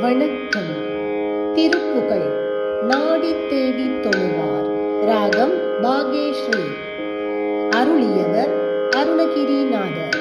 வணக்கம். திருப்புகழ். நாடி தேடி தொழுவார். ராகம் பாகேஸ்ரீ அருளியவர் அருணகிரிநாதர்.